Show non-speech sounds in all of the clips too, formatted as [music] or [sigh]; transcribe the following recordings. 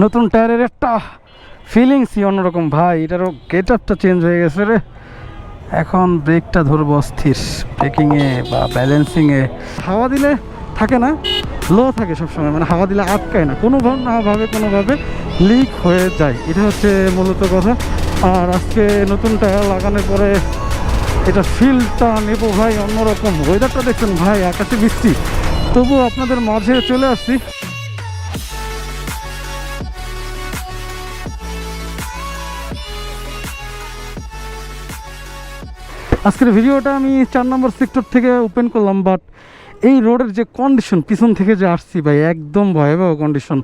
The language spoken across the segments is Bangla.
নতুন টায়ারের একটা ফিলিংসই অন্যরকম। ভাই, এটারও গেট আপটা চেঞ্জ হয়ে গেছে রে। এখন ব্রেকটা ধরবো অস্থির। ব্রেকিংয়ে বা ব্যালেন্সিংয়ে হাওয়া দিলে থাকে না লো থাকে সবসময়। মানে হাওয়া দিলে আটকায় না। কোনো ভাবে না ভাবে, কোনোভাবে লিক হয়ে যায়। এটা হচ্ছে মূলত কথা। আর আজকে নতুন টায়ার লাগানোর পরে এটা ফিলটা নেব ভাই অন্যরকম। ওয়েদারটা দেখছেন ভাই, আকাশে বৃষ্টি। তবু আপনাদের মাঝে চলে আসছি। আজকের ভিডিওটা আমি চার নম্বর সেক্টর থেকে ওপেন করলাম বাট এই রোডের যে কন্ডিশন পিছন থেকে যে আসছি ভাই, একদম ভয়াবহ কন্ডিশন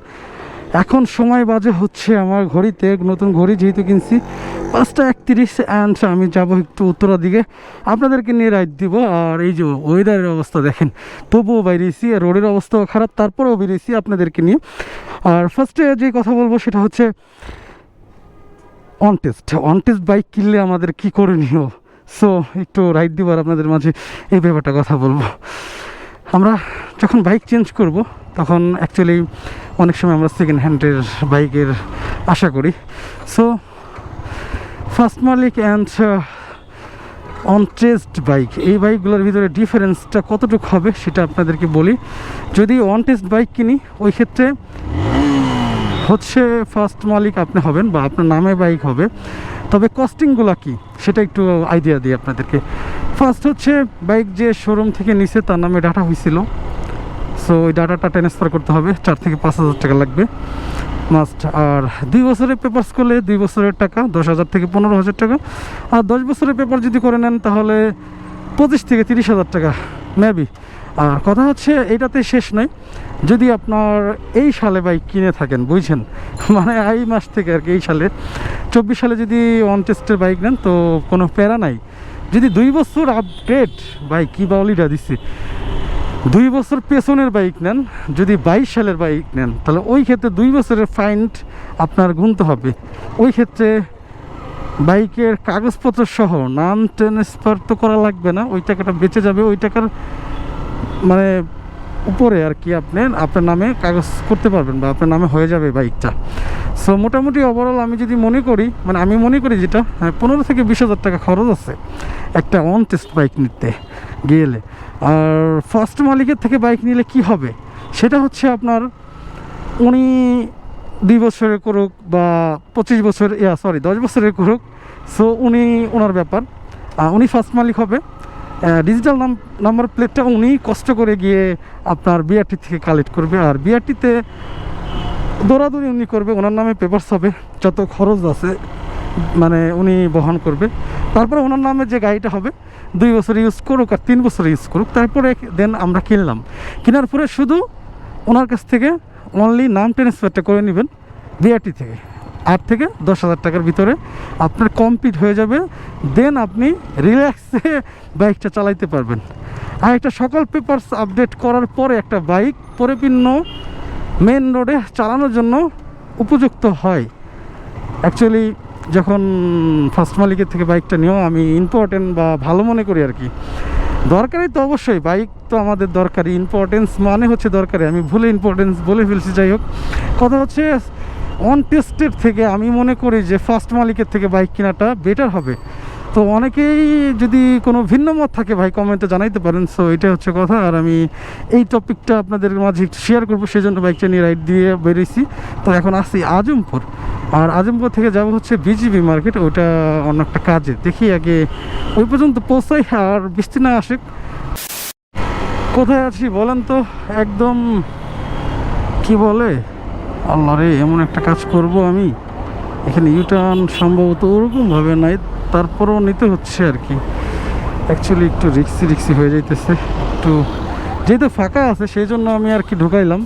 এখন সময় বাজে হচ্ছে আমার ঘড়িতে নতুন ঘড়ি যেহেতু কিনছি, পাঁচটা একত্রিশ অ্যান্ড আমি যাব একটু উত্তরা দিকে। আপনাদেরকে নিয়ে রাইড দিব, আর এই যে ওয়েদারের অবস্থা দেখেন, তবুও বাইরেছি আর রোডের অবস্থাও খারাপ, তারপরেও বেরিয়েছি আপনাদেরকে নিয়ে। আর ফার্স্টে যে কথা বলব সেটা হচ্ছে on test on test bike কিনলে আমাদের কি করণীয়? সো একটু রাইড দিব আর আপনাদের মাঝে এই ব্যাপারটা কথা বলব। আমরা যখন বাইক চেঞ্জ করব, তখন অ্যাকচুয়ালি অনেক সময় আমরা সেকেন্ড হ্যান্ডের বাইকের আশা করি। সো ফার্স্ট মালিক অ্যান্ড অন টেস্ট বাইক এই বাইকগুলোর ভিতরে ডিফারেন্সটা কতটুকু হবে সেটা আপনাদেরকে বলি। যদি অন টেস্ট বাইক কিনি, ওই ক্ষেত্রে হচ্ছে ফার্স্ট মালিক আপনি হবেন বা আপনার নামে বাইক হবে। তবে কস্টিংগুলো কি? সেটা একটু আইডিয়া দিই আপনাদেরকে। ফার্স্ট হচ্ছে বাইক যে শোরুম থেকে নিছে, তার নামে ডাটা হয়েছিল সো ওই ডাটাটা ট্রান্সফার করতে হবে। চার থেকে পাঁচ হাজার টাকা লাগবে। মাস্ট আর দুই বছরের পেপার্স করলে দুই বছরের টাকা, দশ হাজার থেকে পনেরো হাজার টাকা। আর দশ বছরের পেপার যদি করে নেন, তাহলে পঁচিশ থেকে তিরিশ হাজার টাকা মেবি আর কথা হচ্ছে, এটাতে শেষ নয় যদি আপনার এই সালে বাইক কিনে থাকেন, বুঝছেন? মানে এই মাস থেকে আর কি এই সালে। চব্বিশ সালে যদি অন টেস্টের বাইক নেন, তো কোনো প্যারা নাই। যদি দুই বছর আপডেট বাইক কী বাউলিটা দিচ্ছে দুই বছর পেছনের বাইক নেন, যদি বাইশ সালের বাইক নেন, তাহলে ওই ক্ষেত্রে দুই বছরের ফাইন্ড আপনার গুনতে হবে। ওই ক্ষেত্রে বাইকের কাগজপত্র সহ নাম ট্রান্সফার তো করা লাগবে না, ওই টাকাটা বেঁচে যাবে, ওই টাকার মানে উপরে আর কি আপনি আপনার নামে কাগজ করতে পারবেন বা আপনার নামে হয়ে যাবে বাইকটা। সো মোটামুটি ওভারঅল আমি যদি মনে করি মানে আমি মনে করি যেটা হ্যাঁ, পনেরো থেকে বিশ হাজার টাকা খরচ আছে একটা অন টেস্ট বাইক নিতে গেলে। আর ফার্স্ট মালিকের থেকে বাইক নিলে কি হবে? সেটা হচ্ছে আপনার উনি দুই বছরের করুক বা পঁচিশ বছর ইয়া সরি দশ বছরের করুক। সো উনি ওনার ব্যাপার। উনি ফার্স্ট মালিক হবে। ডিজিটাল নাম নাম্বার প্লেটটা উনি কষ্ট করে গিয়ে আপনার বিআরটি থেকে কালেক্ট করবে। আর বিআরটিতে দৌড়াদৌড়ি উনি করবে, ওনার নামে পেপারস হবে, যত খরচ আছে মানে উনি বহন করবে। তারপরে ওনার নামে যে গাড়িটা হবে, দুই বছর ইউজ করুক আর তিন বছর ইউজ করুক, তারপরে দেন আমরা কিনলাম। কেনার পরে শুধু ওনার কাছ থেকে অনলি নাম ট্রান্সফারটা করে নেবেন বিআরটি থেকে। আট থেকে দশ হাজার টাকার ভিতরে আপনার কমপ্লিট হয়ে যাবে। দেন আপনি রিল্যাক্সে বাইকটা চালাইতে পারবেন। আর একটা সকল পেপারস আপডেট করার পরে একটা বাইক পরিপূর্ণ মেন রোডে চালানোর জন্য উপযুক্ত হয়। অ্যাকচুয়ালি যখন ফার্স্ট মালিকের থেকে বাইকটা নিয়েও আমি ইম্পর্টেন্ট বা ভালো মনে করি আর কি। দরকারি তো অবশ্যই বাইক তো আমাদের দরকারি ইম্পর্টেন্স মানে হচ্ছে দরকারি আমি ভুলে ইম্পর্টেন্স বলে ফেলছি, যাই হোক। কথা হচ্ছে অন টেস্টের থেকে আমি মনে করি যে ফার্স্ট মালিকের থেকে বাইক কেনাটা বেটার হবে। তো অনেকেই যদি কোনো ভিন্ন মত থাকে ভাই কমেন্টে জানাইতে পারেন। সো এটা হচ্ছে কথা। আর আমি এই টপিকটা আপনাদের মাঝে শেয়ার করব সেই জন্য বাইকটা নিয়ে রাইড দিয়ে বেরিয়েছি। তো এখন আসি আজমপুর। আর আজমপুর থেকে যাব হচ্ছে বিজিবি মার্কেট ওটা অন্য একটা কাজে। দেখি আগে ওই পর্যন্ত পৌঁছাই আর বৃষ্টি না আসুক। কোথায় আছি বলেন তো? একদম, কি বলে? আল্লাহ রে, এমন একটা কাজ করব আমি? এখানে ইউটার্ন সম্ভবত ওরকমভাবে নাই, তারপরেও নিতে হচ্ছে আর কি। অ্যাকচুয়ালি একটু রিক্সি রিক্সি হয়ে যাইতেছে, একটু যেহেতু ফাঁকা আছে সেই জন্য আমি আর কি ঢুকাইলাম।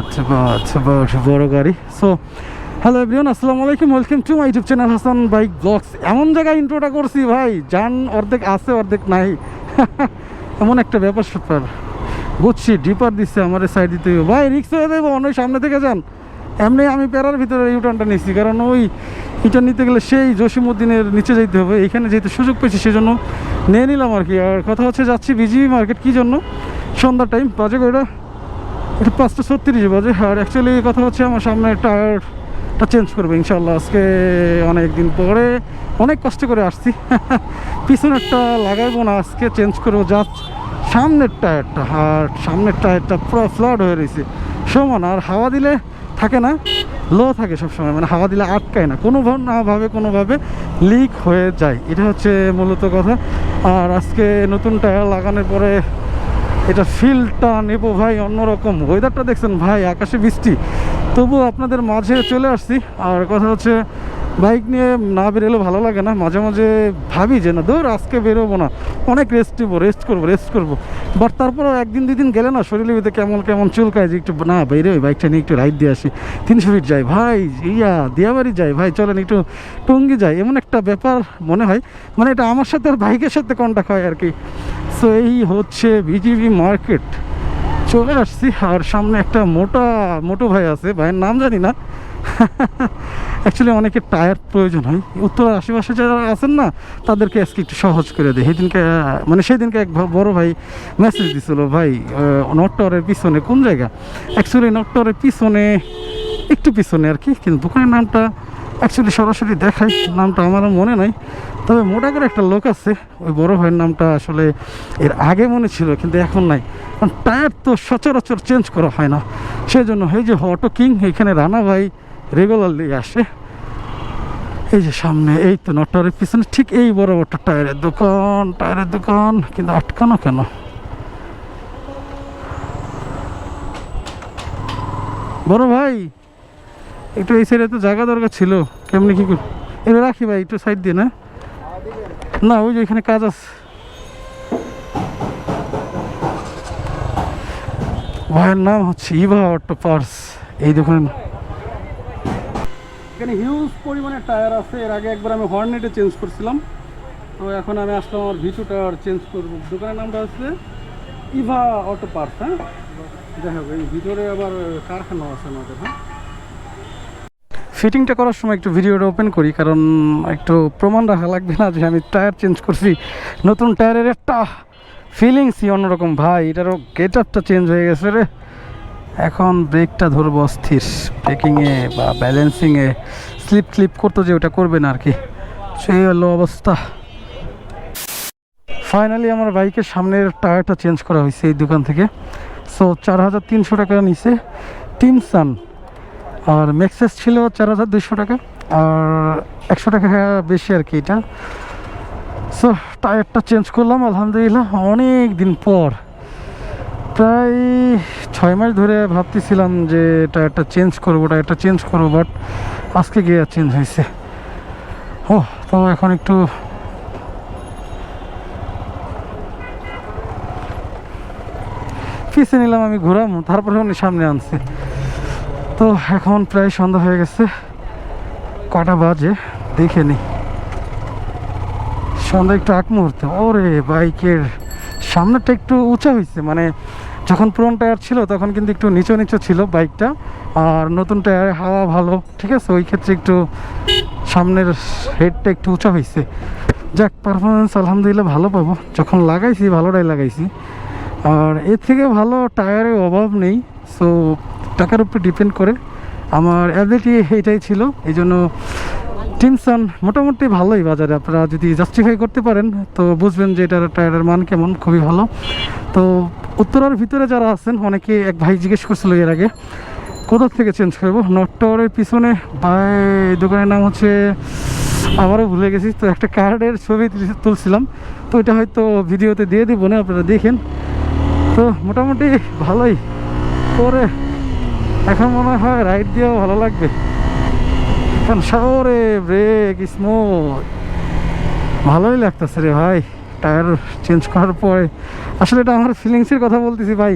আচ্ছা বা আচ্ছা বড় গাড়ি। সো হ্যালো এভরিওয়ান আসসালামু আলাইকুম welcome to my YouTube channel Hasan bike vlogs এমন জায়গায় ইন্ট্রোটা করছি ভাই, যান অর্ধেক, আছে অর্ধেক নাই। [laughs] এমন একটা ব্যাপার, স্যাপার। বুঝছি ডিপার দিচ্ছে আমার সাইড দিতে। হবে। ভাই রিক্স হয়ে দেবো অন্য সামনে থেকে যান। এমনি আমি প্যারার ভিতরে ইউটার্নটা নিচ্ছি, কারণ ওই ইউটার্ন নিতে গেলে সেই জসিমুদ্দিনের নিচে যেতে হবে। এখানে যেহেতু সুযোগ পেয়েছি সেই জন্য নিয়ে নিলাম আর কি। আর কথা হচ্ছে, যাচ্ছি বিজিবি মার্কেট কী জন্য? সন্ধ্যার টাইম বাজে কয়টা? এটা পাঁচটা ছত্রিশ বাজে। আর অ্যাকচুয়ালি কথা হচ্ছে, আমার সামনে টায়ারটা চেঞ্জ করব ইনশাল্লাহ আজকে অনেক দিন পরে অনেক কষ্ট করে আসছি। [laughs] পিছনেরটা লাগাইবো না, আজকে চেঞ্জ করব জাস্ট সামনের টায়ারটা আর সামনের টায়ারটা পুরো ফ্লাড হয়ে রয়েছে। সমান, আর হাওয়া দিলে থাকে না লো থাকে সবসময় মানে হাওয়া দিলে আটকায় না। কোনো ভাবে, কোনোভাবে লিক হয়ে যায়। এটা হচ্ছে মূলত কথা। আর আজকে নতুন টায়ার লাগানোর পরে এটা ফিলটা নেব ভাই অন্যরকম। ওয়েদারটা দেখছেন ভাই, আকাশে বৃষ্টি। তবু আপনাদের মাঝে চলে আসছি। আর কথা হচ্ছে বাইক নিয়ে না বেরোলে ভালো লাগে না। মাঝে মাঝে ভাবি যে, না দৌড় আজকে বেরোবো না। অনেক রেস্ট নেব রেস্ট করব রেস্ট করব। বাট তারপরেও একদিন দুই দিন গেলে না শরীরের ভিতরে কেমন কেমন চুলকায় যে একটু, না বেরো বাইকটা নিয়ে একটু রাইড দিয়ে আসি। তিনশো ফিট যাই, ভাই, ইয়া, দিয়াবাড়ি যাই, ভাই, চলেন একটু টঙ্গি যাই। এমন একটা ব্যাপার মনে হয়। মানে এটা আমার সাথে আর বাইকের সাথে কন্ট্যাক্ট হয় আর কি। সো এই হচ্ছে বিজিবি মার্কেট চলে আসছি। আর সামনে একটা মোটা, মোটো ভাই আছে। ভাইয়ের নাম জানি না। [laughs] অ্যাকচুয়ালি অনেকে টায়ার প্রয়োজন হয়। উত্তর আশেপাশে যারা আছেন না, তাদেরকে আজকে একটু সহজ করে দেয় সেদিনকে মানে সেদিনকে এক বড় ভাই মেসেজ দিছিল, ভাই নট টাওয়ারের পিছনে কোন জায়গা? অ্যাকচুয়ালি নট টাওয়ারের পিছনে, একটু পিছনে আর কি, কিন্তু দোকানের নামটা অ্যাকচুয়ালি সরাসরি দেখাই। নামটা আমারও মনে নাই। তবে মোটা করে একটা লোক আছে, ওই বড় ভাইয়ের নামটা আসলে এর আগে মনে ছিল, কিন্তু এখন নাই। কারণ টায়ার তো সচরাচর চেঞ্জ করা হয় না। সেই জন্য এই যে অটো কিং, এখানে রানা ভাই রেগুলারলি আসে। এই যে সামনে, এই তো নটারের পিছনে, ঠিক এই বড় বড় টায়ারের দোকান টায়ারের দোকান, কিন্তু আটকানো কেন? বড় ভাই, একটু এই সাইডে তো জায়গা দরকার ছিল, কেমনি কি কর- এবার রাখি ভাই, একটু সাইড দিয়ে, না? না, ওই যে এখানে কাজ আছে। ভাইয়ের নাম হচ্ছে ইভা অটো পার্স এই দোকান এখানে হিউজ পরিমাণে টায়ার আছে। এর আগে একবার আমি হর্নেটে চেঞ্জ করছিলাম। তো এখন আমি আসলাম আমার ভিটু টায়ার চেঞ্জ করব। দোকানের নামটা হচ্ছে ইভা অটো পার্স হ্যাঁ? যাই হোক, এই ভিতরে আবার কারখানা আছে আমাদের হ্যাঁ? ফিটিংটা করার সময় একটু ভিডিওটা ওপেন করি, কারণ একটু প্রমাণ রাখা লাগবে না যে আমি টায়ার চেঞ্জ করছি। নতুন টায়ারের একটা ফিলিংসই অন্যরকম। ভাই, এটারও গেট আপটা চেঞ্জ হয়ে গেছে রে। এখন ব্রেকটা ধরবো অস্থির। ব্রেকিংয়ে বা ব্যালেন্সিংয়ে স্লিপ ক্লিপ করতো যে ওটা করবে না আর কি। সেই হলো অবস্থা। ফাইনালি আমার বাইকের সামনের টায়ারটা চেঞ্জ করা হয়েছে এই দোকান থেকে। সো চার হাজার তিনশো টাকা নিছে টিমসান আর ম্যাক্সেস ছিল চার হাজার দুশো টাকা। আর একশো টাকা বেশি আর কি এটা। সো টায়ারটা চেঞ্জ করলাম, আলহামদুলিল্লাহ। অনেক দিন পর। প্রায় ছয় মাস ধরে ভাবতেছিলাম যে টায়ারটা চেঞ্জ করব টায়ারটা চেঞ্জ করব বাট আজকে গিয়ে চেঞ্জ হয়েছে। ও তো এখন একটু পিছিয়ে নিলাম, আমি ঘোরাম তারপরে উনি সামনে আনছে। তো এখন প্রায় সন্ধ্যা হয়ে গেছে, কটা বাজে, দেখে নি। সন্ধ্যা একটু আগ মুহূর্তে, ওরে বাইকের সামনেটা একটু উঁচা হয়েছে মানে যখন পুরন টায়ার ছিল, তখন কিন্তু একটু নিচু নিচু ছিল বাইকটা। আর নতুন টায়ারে হাওয়া ভালো, ঠিক আছে? ওই ক্ষেত্রে একটু সামনের হেডটা একটু উঁচা হয়েছে। যাক পারফরমেন্স আলহামদুলিল্লাহ ভালো পাবো। যখন লাগাইছি, ভালোটাই লাগাইছি। আর এর থেকে ভালো টায়ারের অভাব নেই। সো টাকার উপরে ডিপেন্ড করে। আমার অ্যাবিলিটি এইটাই ছিল। এই জন্য টিমসান মোটামুটি ভালোই বাজারে। আপনারা যদি জাস্টিফাই করতে পারেন, তো বুঝবেন যে এটার টায়ারের মান কেমন, খুবই ভালো। তো উত্তরার ভিতরে যারা আছেন, অনেকে এক ভাই জিজ্ঞেস করছিল এর আগে, কোথা থেকে চেঞ্জ করব? নট টাওয়ারের পিছনে। ভাই, দোকানের নাম হচ্ছে আবারও ভুলে গেছি, তো একটা কার্ডের ছবি তুল- তুলছিলাম। তো এটা হয়তো ভিডিওতে দিয়ে দিব না, আপনারা দেখেন। তো মোটামুটি ভালোই। করে এখন মনে হয় রাইড দিয়েও ভালো লাগবে। কারণ শহরে ব্রেক, স্মুথ। ভালোই লাগতেছে রে ভাই, টায়ার চেঞ্জ করার পরে। আসলে এটা আমার ফিলিংসের কথা বলতেছি ভাই।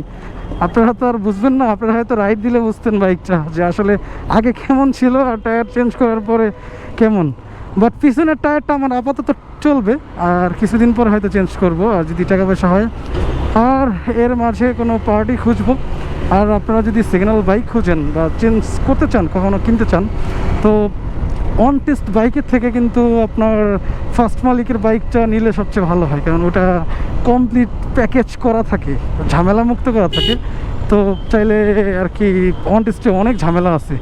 আপনারা তো আর বুঝবেন না, আপনারা হয়তো রাইড দিলে বুঝতেন বাইকটা, যে আসলে আগে কেমন ছিল আর টায়ার চেঞ্জ করার পরে কেমন। বাট পিছনের টায়ারটা আমার আপাতত চলবে, আর কিছুদিন পর হয়তো চেঞ্জ করব, আর যদি টাকা পয়সা হয়। আর এর মাঝে কোনো পার্টি খুঁজবো। আর আপনারা যদি সিগন্যাল বাইক খুঁজেন বা চেঞ্জ করতে চান, কখনো কিনতে চান তো অন টেস্ট বাইকের থেকে কিন্তু আপনার ফার্স্ট মালিকের বাইকটা নিলে সবচেয়ে ভালো হয়, কারণ ওটা কমপ্লিট প্যাকেজ করা থাকে, ঝামেলা মুক্ত করা থাকে। তো চাইলে আর কি অন টেস্টে অনেক ঝামেলা আছে।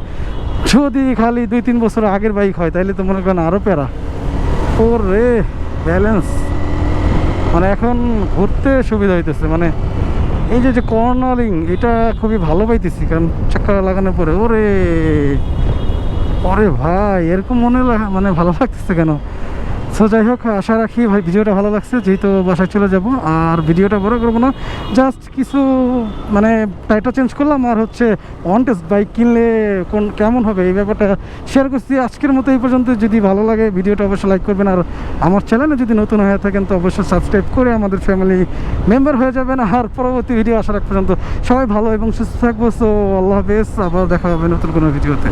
যদি খালি দুই তিন বছর আগের বাইক হয়, তাইলে তো মনে করেন আরও প্যারা। ও রে ব্যালেন্স মানে এখন ঘুরতে সুবিধা হইতেছে মানে এই যে যে কর্নারিং এটা খুবই ভালো পাইতেছি, কারণ চাক্কা লাগানোর পরে, ওরে। ওরে ভাই, এরকম মনে মানে ভালো লাগতেছে কেন? সো যাই হোক, আশা রাখি ভাই ভিডিওটা ভালো লাগছে, যেহেতু বাসায় চলে যাব। আর ভিডিওটা বড় করব না জাস্ট কিছু মানে টাইটা চেঞ্জ করলাম, আর হচ্ছে অন টেস্ট বাইক কিনলে কোন, কেমন হবে, এই ব্যাপারটা শেয়ার করছি। আজকের মতো এই পর্যন্ত, যদি ভালো লাগে ভিডিওটা অবশ্যই লাইক করবেন, আর আমার চ্যানেলে যদি নতুন হয়ে থাকেন, তো অবশ্যই সাবস্ক্রাইব করে আমাদের ফ্যামিলি মেম্বার হয়ে যাবেন। আর পরবর্তী ভিডিও আসার আগ পর্যন্ত সবাই ভালো এবং সুস্থ থাকব। সো আল্লাহ হাফেজ, আবার দেখা হবে নতুন কোনো ভিডিওতে